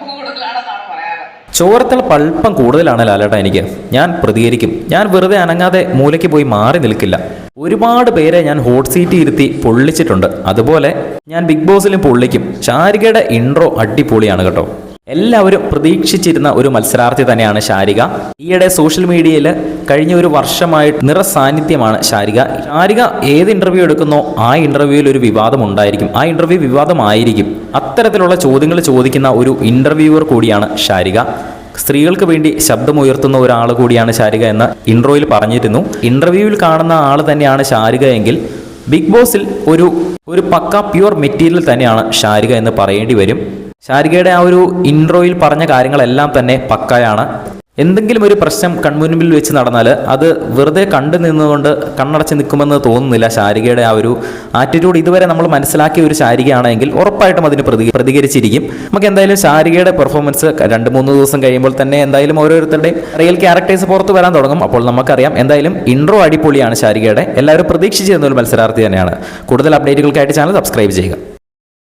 കൂടുതലാണെന്നാണ് പറയാറ്. കൂടുതലാണ് ലാലേട്ട എനിക്ക്. ഞാൻ പ്രതികരിക്കും. ഞാൻ വെറുതെ അനങ്ങാതെ മൂലയ്ക്ക് പോയി മാറി നിൽക്കില്ല. ഒരുപാട് പേരെ ഞാൻ ഹോട്ട് സീറ്റ് ഇരുത്തി പൊള്ളിച്ചിട്ടുണ്ട്. അതുപോലെ ഞാൻ ബിഗ് ബോസിലും പൊള്ളിക്കും. ശാരികയുടെ ഇൻട്രോ അടിപൊളിയാണ് കേട്ടോ. എല്ലാവരും പ്രതീക്ഷിച്ചിരുന്ന ഒരു മത്സരാർത്ഥി തന്നെയാണ് ശാരിക. ഈയിടെ സോഷ്യൽ മീഡിയയിൽ കഴിഞ്ഞ ഒരു വർഷമായിട്ട് നിറസാന്നിധ്യമാണ് ശാരിക. ശാരിക ഏത് ഇന്റർവ്യൂ എടുക്കുന്നോ ആ ഇന്റർവ്യൂവിൽ ഒരു വിവാദം ഉണ്ടായിരിക്കും. ആ ഇന്റർവ്യൂ വിവാദമായിരിക്കും. അത്തരത്തിലുള്ള ചോദ്യങ്ങൾ ചോദിക്കുന്ന ഒരു ഇന്റർവ്യൂവർ കൂടിയാണ് ശാരിക. സ്ത്രീകൾക്ക് വേണ്ടി ശബ്ദമുയർത്തുന്ന ഒരാൾ കൂടിയാണ് ശാരിക എന്ന് ഇൻട്രോയിൽ പറഞ്ഞിരുന്നു. ഇന്റർവ്യൂവിൽ കാണുന്ന ആൾ തന്നെയാണ് ശാരിക എങ്കിൽ ബിഗ് ബോസിൽ ഒരു ഒരു പക്ക പ്യുവർ മെറ്റീരിയൽ തന്നെയാണ് ശാരിക എന്ന് പറയേണ്ടി വരും. ശാരികയുടെ ആ ഒരു ഇൻട്രോയിൽ പറഞ്ഞ കാര്യങ്ങളെല്ലാം തന്നെ പക്കായാണ്. എന്തെങ്കിലും ഒരു പ്രശ്നം കൺമുൻപിൽ വെച്ച് നടന്നാൽ അത് വെറുതെ കണ്ടു നിന്നുകൊണ്ട് കണ്ണടച്ച് നിൽക്കുമെന്ന് തോന്നുന്നില്ല ശാരികയുടെ ആ ഒരു ആറ്റിറ്റ്യൂഡ് ഇതുവരെ നമ്മൾ മനസ്സിലാക്കിയ ഒരു ശാരികയാണെങ്കിൽ ഉറപ്പായിട്ടും അതിന് പ്രതി പ്രതികരിച്ചിരിക്കും. നമുക്ക് എന്തായാലും ശാരികയുടെ പെർഫോമൻസ് രണ്ട് മൂന്ന് ദിവസം കഴിയുമ്പോൾ തന്നെ എന്തായാലും ഓരോരുത്തരുടെയും റിയൽ ക്യാരക്ടേഴ്സ് പുറത്ത് വരാൻ തുടങ്ങും. അപ്പോൾ നമുക്കറിയാം എന്തായാലും ഇൻട്രോ അടിപൊളിയാണ് ശാരികയുടെ. എല്ലാവരും പ്രതീക്ഷിച്ചിരുന്ന ഒരു മത്സരാർത്ഥി തന്നെയാണ്. കൂടുതൽ അപ്ഡേറ്റുകൾക്കായിട്ട് ചാനൽ സബ്സ്ക്രൈബ് ചെയ്യുക.